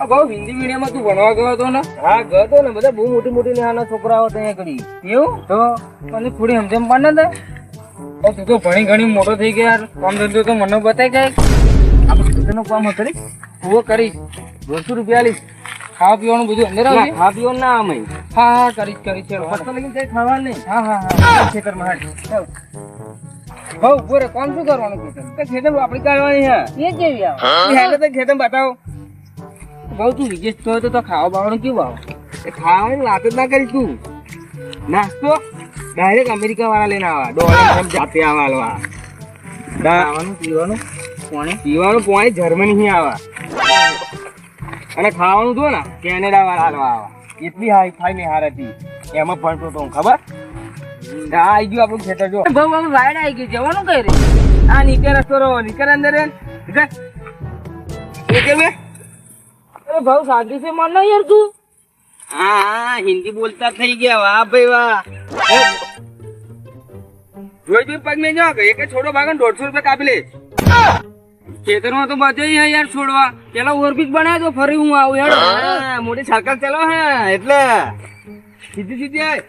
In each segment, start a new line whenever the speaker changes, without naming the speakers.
બહુ હિન્દી મીડિયમમાં તું ભણવા ગયો હતો ને?
હા ગયો તો ને બધા બહુ મોટી મોટી નાના છોકરાઓ ત્યાં કરી
એવું?
તો?
મને થોડી સમજણ પડે ને તું તો ભણી ઘણી મોટો થઈ ગયો યાર. કામ ધંધો તો મને બતાવી જાય
આપણે કામ કરી
હું કરીશ.
દોઢસો રૂપિયા લઈશ.
ખાવા પીવાનું બધું અંદર આવજે
ખાવા પીવાનું ના અમે
હા હા કરીશ કરીશ ચલો.
બસો લઈને કઈ ખાવાનું નહીં?
હા હા હા.
ખેતરમાં હાટ
બહુ બોરે કોણ શું કરવાનું ખેતર
ખેતર આપણી કાઢવાની હે
એ કેવી આવે.
ખેતર બતાવો.
બહુ તું વિદેશ તો હોય તો ખાવા બાવાનું કેવું આવે?
એ ખાવાની વાત જ ના કરી તું. નાસ્તો? ડાયરેક્ટ અમેરિકા વાળા લઈને આવા. ડોલર જાતે આવા હાલવા.
ખાવાનું પીવાનું પોણે?
પીવાનું પોણે જર્મની થી આવા. અને ખાવાનું જો ને કેનેડા વાળા હાલવા આવા. એટલી હાઈ ફાઈ ને હાર હતી. એમાં ભણતો તો હું ખબર? આ આઈ ગયું આપણું ખેતર જો.
બહુ હવે વાયડ આવી ગયું જવાનું કઈ રે?
આ નીચે રસ્તો રહો નીચે અંદર રે નીકળ નીકળ બે
ભાવ શાંતિ છે મને યાર તું.
હા હિન્દી બોલતા થઈ ગયા વાહ ભાઈ વાહ. જોઈ તું પગ નહીં જાવ એક છોડો ભાગન દોઢસો રૂપિયા કાપી લે.
ખેતરમાં તો બધે યાર છોડવા. પેલા ઓવરબ્રિજ બનાવ્યો ફરી હું આવું યાર
મોટી સાયકલ ચલાવ હે એટલે. સીધી સીધી આય.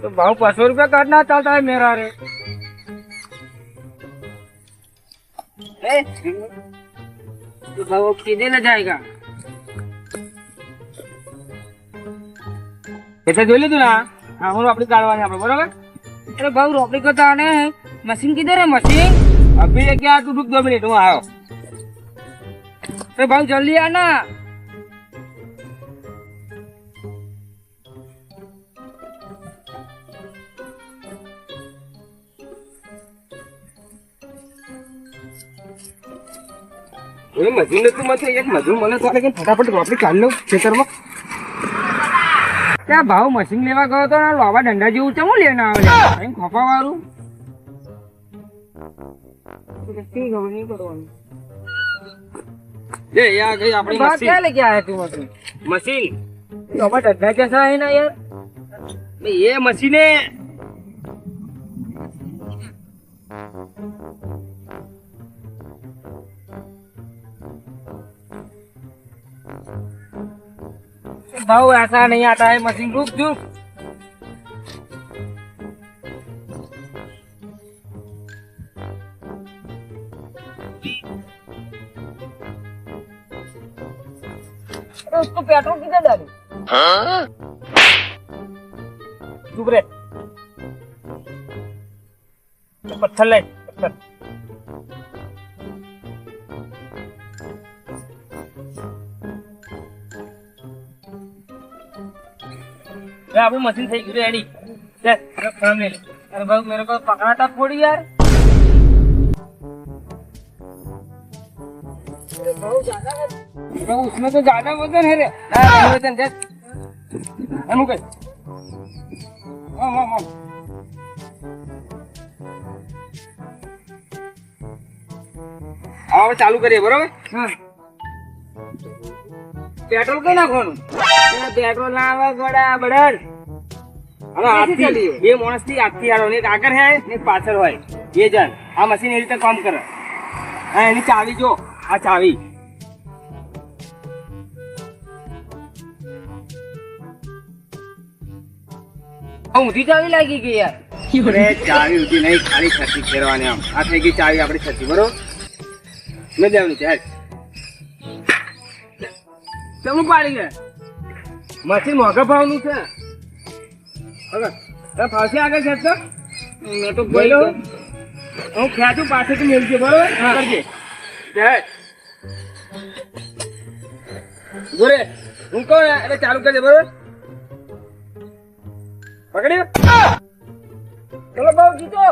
તો ભાવ પાંચસો રૂપિયા કાઢ ના ચાલતા મેરા રે એ ભાવ સીધે ન જાયગા
એટલે જોઈ લીધું ને આમરું આપણી કાઢવાની આપણે બરોબર
એટલે ભાવ રોપડી કરતા અને મશીન કીધે રે મશીન
અભી એક તું રૂક દો મિનિટ હું આવ્યો
અરે ભાવ જલ્દી આ
ના મજૂર નથી મજૂર એક મજૂર મને તો ફટાફટ રોપડી કાઢ લઉં ખેતરમાં
ત્યાં ભાવ મશીન લેવા ગયો તો લોવા ડંડા જેવું ચમું લેને આવે? એમ ખોપા વાળું
મશીન? મશીન? એ મશીને
भाऊ ऐसा नहीं आता है मशीन रुक रुक उसको पेट्रोल किधर डालू
चुप रहे पत्थर लाइट પથ્થર એ આપણું મશીન થઈ ગયું રેડી લે કામ લે
अरे भाई मेरे को पकड़ाता थोड़ी यार अरे उसमें तो ज्यादा वजन है रे
ના વજન છે એનું કઈ આમ આમ આમ હવે ચાલુ કરીએ બરોબર
हाँ પેટ્રોલ કઈ નાખવાનું? પેટ્રોલ ના આવે થોડા બરાબર
અને આથી બે માણસથી આખી આરો એક આગળ હે ને પાછળ હોય. બે જણ. આ મશીન એ રીતે કામ કરે. હા એની ચાવી જો. આ ચાવી.
ઊંધી ચાવી લાગી ગઈ યાર.
આપણે ચાવી ઊંધી નહીં. ખાલી છતી ફેરવાની આમ. આ થઈ ગઈ ચાવી આપણી છતી બરોબર? મેં દેવાની છે ચમુક પાડી છે? મસી મોઘા ભાવનું છે. હવે ફાંસી આગળ ખેંચતો
મેં તો
બોલો. હું ખેંચું પાછળથી મેળવી બરોબર? કરજે. જોરે હું કહું એટલે ચાલુ કરજે બરોબર? પકડ્યું?
ચલો બહુ જીતો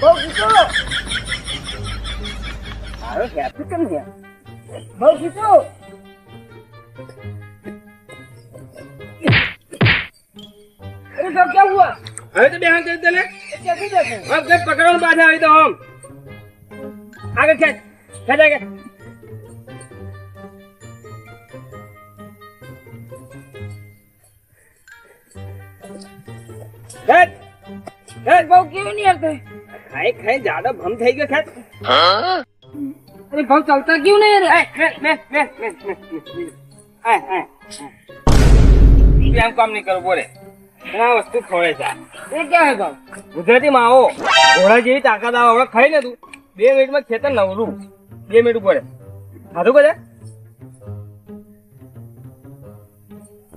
બહુ જીતો
હવે ખેંચું કેમ ગયા
બહુ જીતો अरे सब क्या हुआ
હવે તો બેહાન કરી દે ને
कैसे देखे
હવે કઈ પકડવાનું પાછા આવી તો આમ આગળ ખેંચ ખેંચ આગળ ખેંચ ખેંચ
बाबू क्यों नहीं आते
ખાઈ ખાઈ જાડો ભમ થઈ ગયો ખેંચ
અરે ભાવ ચાલતા કેવું નહીં યાર
એ, મેં, મેં, મેં, મેં, મેં, મેં. એ, એ, એ. તું એમ કામ નહીં કરવું પડે અને આ વસ્તુ ખોળે છે.
એ ક્યાં હે ભાવ
ગુજરાતી માવો ઘોડા જેવી તાકાત આવે હવે ખાઈ ને તું બે મિનિટમાં ખેતર નવરું. બે મિનિટ ઉપર ખાધું કદે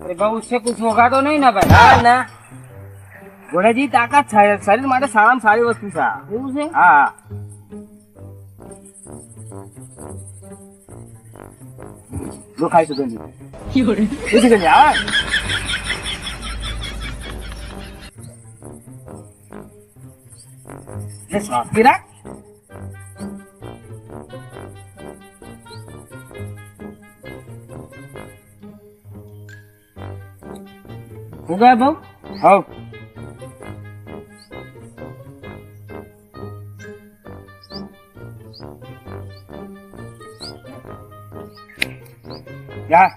અરે ભાવ છે કુછ તો નહીં ના ભાઈ.
ના ના. ઘોડાજી તાકાત છે. શરીર માટે સારામાં સારી વસ્તુ છે
એવું છે?
હા. જો ખાઈ શકો નહીં કે હા. શાંતિ રાખ
હોગા ભાવ
હવ જા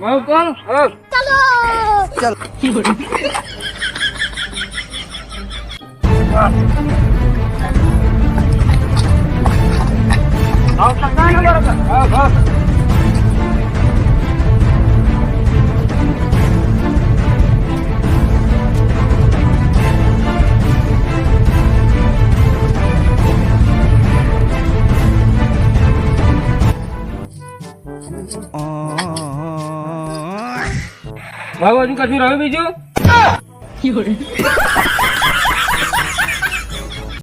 ભાવ કોણ
હવ
ભાવ ચંગા ને બરોબર
હવ હવ
ભાવ હજુ કશું રહ્યું બીજું?